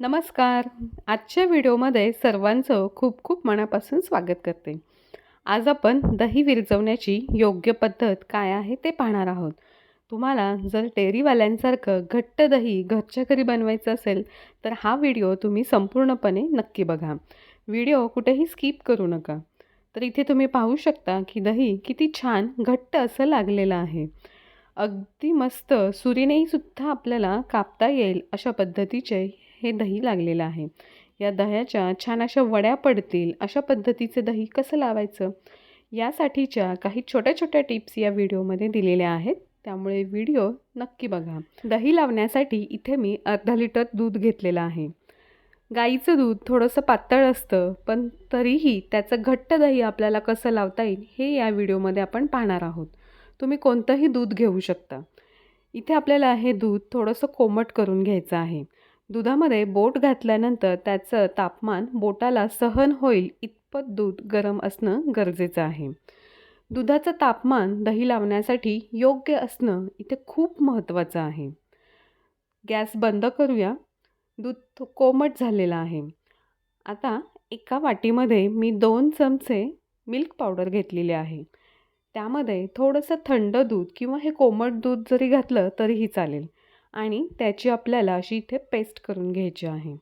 नमस्कार. आजच्या व्हिडिओमध्ये सर्वांचं खूप खूप मनापासून स्वागत करते. आज आपण दही विरजवण्याची योग्य पद्धत काय आहे ते पाहणार आहोत. तुम्हाला जर डेअरीवाल्यांसारखं घट्ट दही घरच्या घरी बनवायचं असेल तर हा व्हिडिओ तुम्ही संपूर्णपणे नक्की बघा. व्हिडिओ कुठेही स्किप करू नका. तर इथे तुम्ही पाहू शकता की दही किती छान घट्ट असं लागलेलं आहे. अगदी मस्त सुरीनेही सुद्धा आपल्याला कापता येईल अशा पद्धतीचे हे दही लागलेलं आहे. या दह्याच्या छान अशा वड्या पडतील. अशा पद्धतीचे दही कसं लावायचं? यासाठीच्या काही छोट्या छोट्या टिप्स या व्हिडिओमध्ये दिलेल्या आहेत. त्यामुळे व्हिडिओ नक्की बघा. दही लावण्यासाठी इथे मी अर्धा लिटर दूध घेतलेलं आहे. गाईचं दूध थोडंसं पातळ असतं पण तरीही त्याचं घट्ट दही आपल्याला कसं लावता येईल हे या व्हिडिओमध्ये आपण पाहणार आहोत. तुम्ही कोणतंही दूध घेऊ शकता. इथे आपल्याला हे दूध थोडंसं कोमट करून घ्यायचं आहे. दुधामध्ये बोट घातल्यानंतर त्याचं तापमान बोटाला सहन होईल इतपत दूध गरम असणं गरजेचं आहे. दुधाचं तापमान दही लावण्यासाठी योग्य असणं इथे खूप महत्त्वाचं आहे. गॅस बंद करूया. दूध कोमट झालेलं आहे. आता एका वाटीमध्ये मी दोन चमचे मिल्क पावडर घेतलेले आहे. त्यामध्ये थोडंसं थंड दूध किंवा हे कोमट दूध जरी घातलं तरीही चालेल. आणि त्याची आपल्याला अशी इथे पेस्ट करून घ्यायची आहे.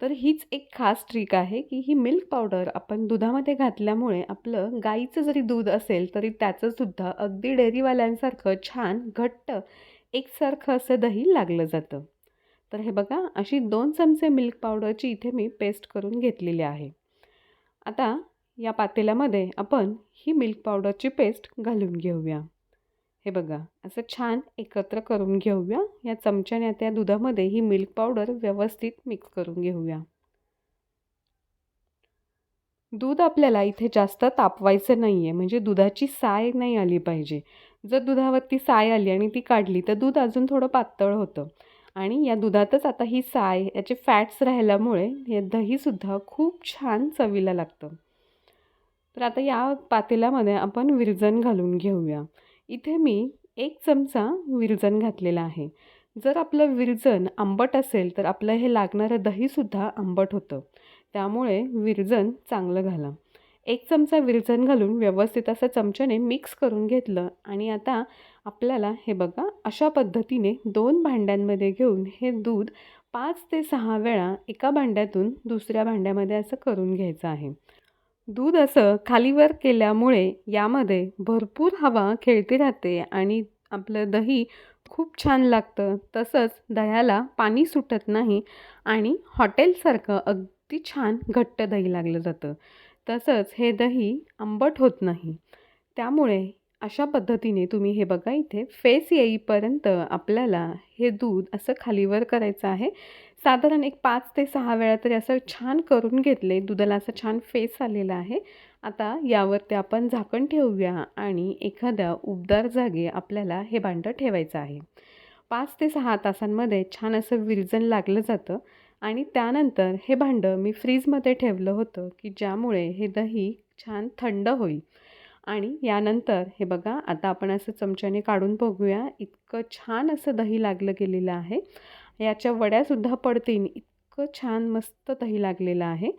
तर हीच एक खास ट्रिक आहे की ही मिल्क पावडर आपण दुधामध्ये घातल्यामुळे आपलं गाईचं जरी दूध असेल तरी त्याचंसुद्धा अगदी डेअरीवाल्यांसारखं छान घट्ट एकसारखं असं दही लागलं जातं. तर हे बघा अशी दोन चमचे मिल्क पावडरची इथे मी पेस्ट करून घेतलेली आहे. आता या पातेल्यामध्ये आपण ही मिल्क पावडरची पेस्ट घालून घेऊया. हे बघा असं छान एकत्र करून घेऊया. या चमच्याने त्या दुधामध्ये ही मिल्क पावडर व्यवस्थित मिक्स करून घेऊया. दूध आपल्याला इथे जास्त तापवायचं नाही आहे म्हणजे दुधाची साय नाही आली पाहिजे. जर दुधावरती साय आली आणि ती काढली तर दूध अजून थोडं पातळ होतं. आणि या दुधातच आता ही साय याचे फॅट्स राहिल्यामुळे हे दहीसुद्धा खूप छान चवीला लागतं. तर आता या पातेल्यामध्ये आपण विरजन घालून घेऊया. इथे मी एक चमचा विरजन घातलेला आहे. जर आपलं विरजन आंबट असेल तर आपलं हे लागणारं दहीसुद्धा आंबट होतं. त्यामुळे विरजन चांगलं घाला. एक चमचा विरजन घालून व्यवस्थित असं चमच्याने मिक्स करून घेतलं आणि आता आपल्याला हे बघा अशा पद्धतीने दोन भांड्यांमध्ये घेऊन हे दूध पाच ते सहा वेळा एका भांड्यातून दुसऱ्या भांड्यामध्ये असं करून घ्यायचं आहे. दूध असं खालीवर केल्यामुळे यामध्ये भरपूर हवा खेळती राहते आणि आपलं दही खूप छान लागतं. तसंच दह्याला पाणी सुटत नाही आणि हॉटेलसारखं अगदी छान घट्ट दही लागलं जातं. तसंच हे दही आंबट होत नाही. त्यामुळे अशा पद्धतीने तुम्ही हे बघा इथे फेस येईपर्यंत आपल्याला हे दूध असं खालीवर करायचं आहे. साधारण एक पाच ते सहा वेळा तरी असं छान करून घेतले दुधाला असं छान फेस आलेला आहे. आता यावरती आपण झाकण ठेवूया आणि एखाद्या उबदार जागे आपल्याला हे भांडं ठेवायचं आहे. पाच ते सहा तासांमध्ये छान असं विरजन लागलं जातं आणि त्यानंतर हे भांडं मी फ्रीजमध्ये ठेवलं होतं की ज्यामुळे हे दही छान थंड होईल. आणि यानंतर हे बघा आता आपण असं चमच्याने काढून बघूया इतकं छान असं दही लागलं गेलेलं आहे. याच्या वड्यासुद्धा पडतील इतकं छान मस्त दही लागलेलं आहे.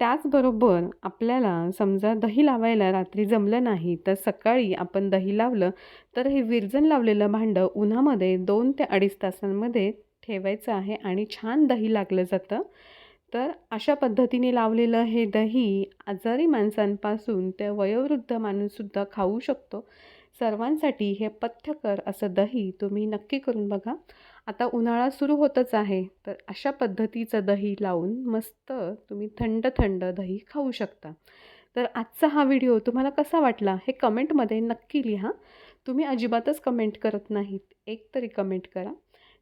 त्याचबरोबर आपल्याला समजा दही लावायला रात्री जमलं नाही तर सकाळी आपण दही लावलं तर हे विरजन लावलेलं भांडं उन्हामध्ये दोन ते अडीच तासांमध्ये ठेवायचं आहे आणि छान दही लागलं जातं. तर अशा पद्धतीने लावलेलं हे दही आजारी माणसांपासून ते वयोवृद्ध माणूससुद्धा खाऊ शकतो. सर्वांसाठी हे पथ्यकर असं दही तुम्ही नक्की करून बघा. आता उन्हाळा सुरू होतच आहे तर अशा पद्धतीचं दही लावून मस्त तुम्ही थंड थंड दही खाऊ शकता. तर आजचा हा व्हिडिओ तुम्हाला कसा वाटला हे कमेंटमध्ये नक्की लिहा. तुम्ही अजिबातच कमेंट करत नाहीत एक तरी कमेंट करा.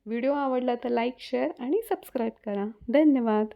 व्हिडिओ आवडला तर लाईक शेअर आणि सबस्क्राईब करा. धन्यवाद.